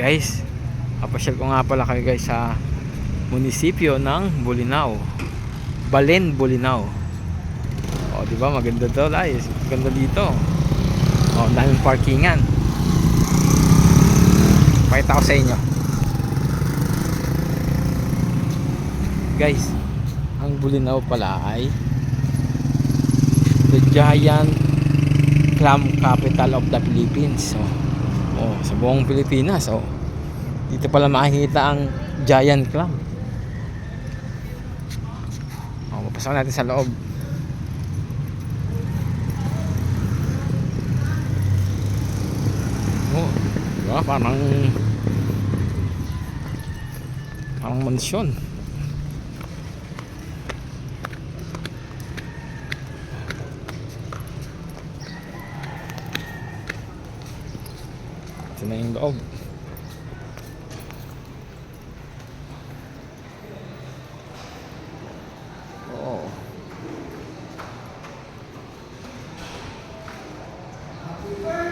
Guys, papasyal ko nga pala kayo guys sa munisipyo ng Bolinao. Balen, Bolinao. O, di ba? Maganda to, guys. Maganda dito. O, daming parkingan. Pakita ko sa inyo. Guys, ang Bolinao pala ay the giant clam capital of the Philippines. So, oh, sa buong Pilipinas. Oh. Dito pala makikita ang giant clam. Oh, papasok natin sa loob. Oh, diba? Parang parang mansyon. Ito na yung loob.